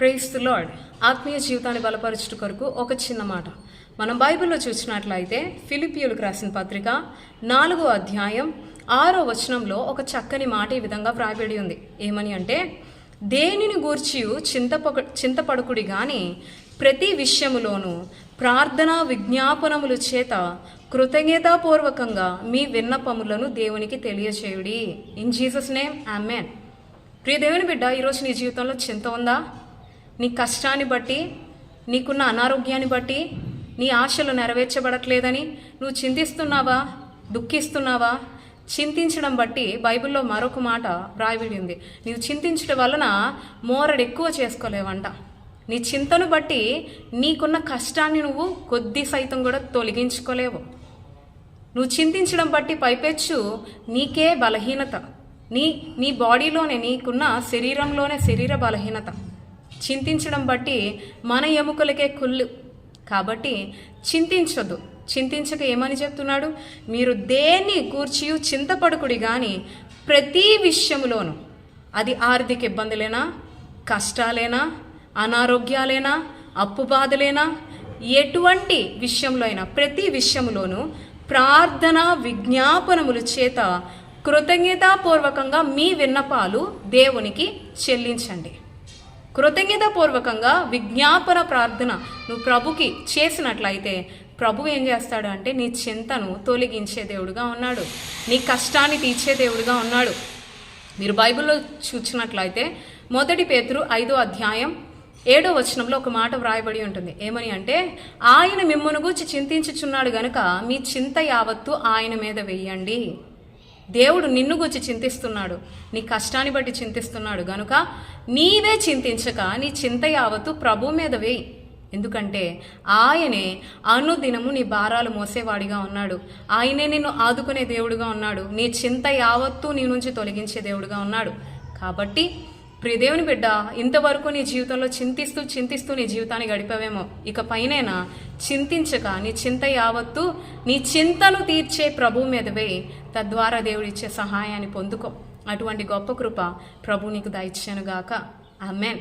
Praise the lord ఆత్మీయ జీవితాన్ని బలపరచుట కొరకు ఒక చిన్న మాట. మనం బైబిల్లో చూసినట్లయితే ఫిలిపియులకు రాసిన పత్రిక నాలుగో అధ్యాయం ఆరో వచనంలో ఒక చక్కని మాట ఈ విధంగా వ్రాయబడి ఉంది. ఏమని అంటే దేనిని గూర్చి చింతపక చింతపడుకుడి కానీ ప్రతి విషయములోనూ ప్రార్థన విజ్ఞాపనములు చేత కృతజ్ఞతాపూర్వకంగా మీ విన్నపములను దేవునికి తెలియచేయుడి. ఇన్ జీసస్ నేమ్ ఆమెన్ ప్రియ దేవుని బిడ్డ ఈరోజు నీ జీవితంలో చింత ఉందా? నీ కష్టాన్ని బట్టి నీకున్న అనారోగ్యాన్ని బట్టి నీ ఆశలు నెరవేర్చబడట్లేదని నువ్వు చింతిస్తున్నావా దుఃఖిస్తున్నావా? చింతించడం బట్టి బైబిల్లో మరొక మాట వ్రాయబడింది. నీవు చింతించడం వలన మోరడు ఎక్కువ చేసుకోలేవంట. నీ చింతను బట్టి నీకున్న కష్టాన్ని నువ్వు కొద్ది సైతం కూడా తొలగించుకోలేవు. నువ్వు చింతించడం బట్టి పైపెచ్చు నీకే బలహీనత. నీ నీ బాడీలోనే నీకున్న శరీరంలోనే శరీర బలహీనత. చింతించడం బట్టి మన ఎముకలకే కుళ్ళు. కాబట్టి చింతించొద్దు. చింతించక ఏమని చెప్తున్నాడు? మీరు దేన్ని కూర్చి చింతపడుకుడి కానీ ప్రతి విషయములోనూ. అది ఆర్థిక ఇబ్బందులేనా? కష్టాలేనా? అనారోగ్యాలేనా? అప్పు బాధలేనా? ఎటువంటి విషయంలో అయినా ప్రతి విషయంలోనూ ప్రార్థన విజ్ఞాపనముల చేత కృతజ్ఞతాపూర్వకంగా మీ విన్నపాలు దేవునికి చెల్లించండి. కృతజ్ఞతాపూర్వకంగా విజ్ఞాపన ప్రార్థన నువ్వు ప్రభుకి చేసినట్లయితే ప్రభు ఏం చేస్తాడు అంటే నీ చింతను తొలగించే దేవుడుగా ఉన్నాడు. నీ కష్టాన్ని తీర్చే దేవుడుగా ఉన్నాడు. మీరు బైబిల్లో చూసినట్లయితే మొదటి పేతురు ఐదో అధ్యాయం ఏడో వచనంలో ఒక మాట వ్రాయబడి ఉంటుంది. ఏమని అంటే ఆయన మిమ్మను గూర్చి చింతించుచున్నాడు గనుక మీ చింత యావత్తు ఆయన మీద వెయ్యండి దేవుడు నిన్ను గురించి చింతిస్తున్నాడు. నీ కష్టాన్ని బట్టి చింతిస్తున్నాడు. గనుక నీవే చింతించక నీ చింత యావత్తు ప్రభు మీద వేయి. ఎందుకంటే ఆయనే అనుదినము నీ భారాలు మోసేవాడిగా ఉన్నాడు. ఆయనే నిన్ను ఆదుకునే దేవుడుగా ఉన్నాడు. నీ చింత యావత్తు నీ నుంచి తొలగించే దేవుడుగా ఉన్నాడు. కాబట్టి ప్రియదేవుని బిడ్డ ఇంతవరకు నీ జీవితంలో చింతిస్తూ చింతిస్తూ నీ జీవితాన్ని గడిపావేమో. ఇక పైనైనా చింతించక నీ చింత యావత్తు నీ చింతను తీర్చే ప్రభు మీదవే తద్వారా దేవుడిచ్చే సహాయాన్ని పొందుకో. అటువంటి గొప్ప కృప ప్రభు నీకు దయచేనుగాక ఆమెన్.